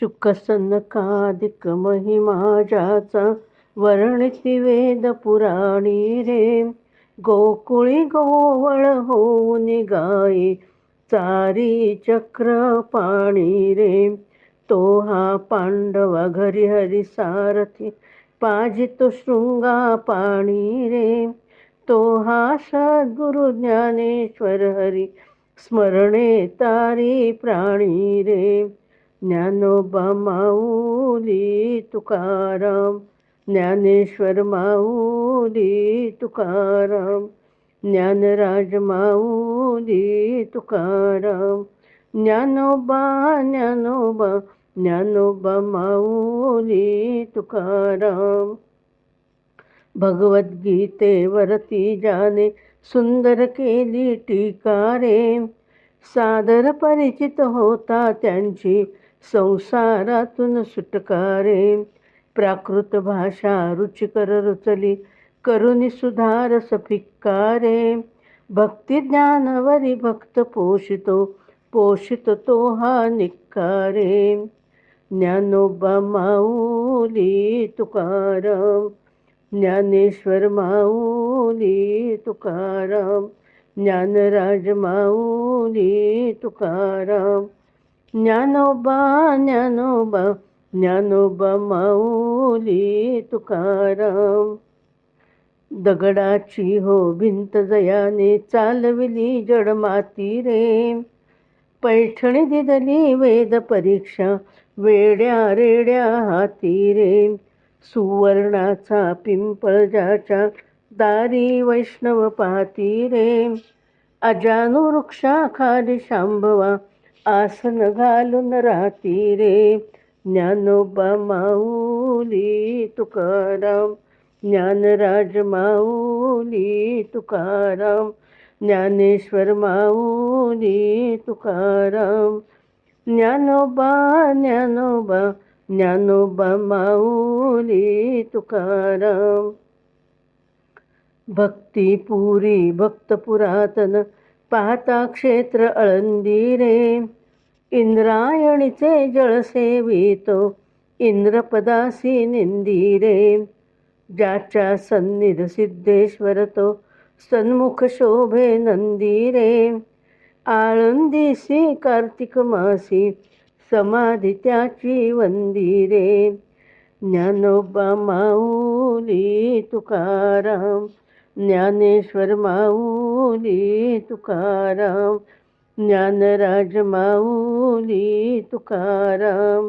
शुकसनकादिक महिमाजाचा वर्णिती वेद पुराणी रे. गोकुळी गोवळ होऊन गाई चारी चक्र पाणी रे. तो हा पांडव घरी हरी सारथी पाजितो शृंगा पाणी रे. तो हा सद्गुरु ज्ञानेश्वर हरी स्मरणे तारी प्राणी रे. ज्ञानोबा माऊली तुकाराम ज्ञानेश्वर माऊली तुकाराम ज्ञानराज माऊली तुकाराम ज्ञानोबा ज्ञानोबा ज्ञानोबा माऊली तुकाराम. भगवद्गीतेवरती जाने सुंदर केली टीका रे सादर परिचित होता त्यांची संसारातून सुटकारे. प्राकृत भाषा रुचिकर रुचली करुणी सुधार सफिकारे भक्ती ज्ञानवरी भक्त पोषितो पोषित तो हा निकारे ज्ञानोबा माऊली तुकाराम ज्ञानेश्वर माऊली तुकाराम ज्ञानराज माऊली तुकाराम. ज्ञानोबा ज्ञानोबा ज्ञानोबा माऊली तुकाराम. दगडाची हो भिंत जयाने चालविली जडमाती रे. पैठणी दिदली वेद परीक्षा वेड्या रेड्या हाती रे. सुवर्णाचा पिंपळ ज्याच्या दारी वैष्णव पाती रे. अजानु वृक्षाखाली शांभवा आसन घालून राहती रे. ज्ञानोबा माऊली तुकाराम ज्ञानराज माऊली तुकाराम ज्ञानेश्वर माऊली तुकाराम. ज्ञानोबा ज्ञानोबा ज्ञानोबा माऊली तुकाराम. भक्ती पुरी भक्त पुरातन पाहता क्षेत्र अळंदी रे इंद्रायणीचे जळसेवितो इंद्रपदासी निंदी रे ज्याच्या सन्निध सिद्धेश्वर तो सन्मुख शोभे नंदी रे आळंदीसी कार्तिक मासी समाधी त्याची वंदी रे ज्ञानोबा माऊली तुकाराम ज्ञानेश्वर माऊली तुकाराम ज्ञानराज माऊली तुकाराम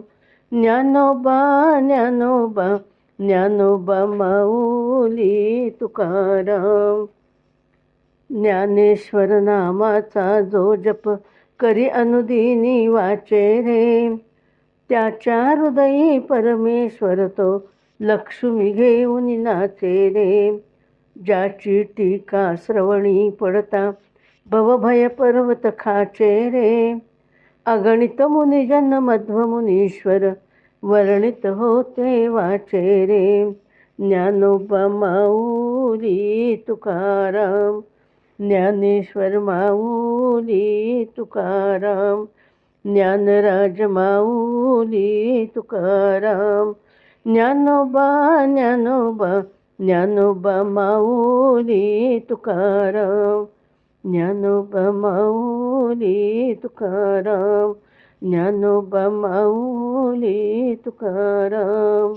ज्ञानोबा ज्ञानोबा ज्ञानोबा माऊली तुकाराम. ज्ञानेश्वर नामाचा जो जप करी अनुदिनी वाचे रे त्याच्या हृदयी परमेश्वर तो लक्ष्मी घेऊन नाचे रे. ज्याची टीका श्रवणी पडता भवभय पर्वत खाचे रे. अगणित मुनिजन मध्व मुनीश्वर वर्णित होते वाचे रे. ज्ञानोबा माऊली तुकाराम ज्ञानेश्वर माऊली तुकाराम ज्ञानराज माऊली तुकाराम. ज्ञानोबा ज्ञानोबा ज्ञानोबा माऊली तुकाराम ज्ञानोबा माऊली तुकाराम ज्ञानोबा माऊली तुकाराम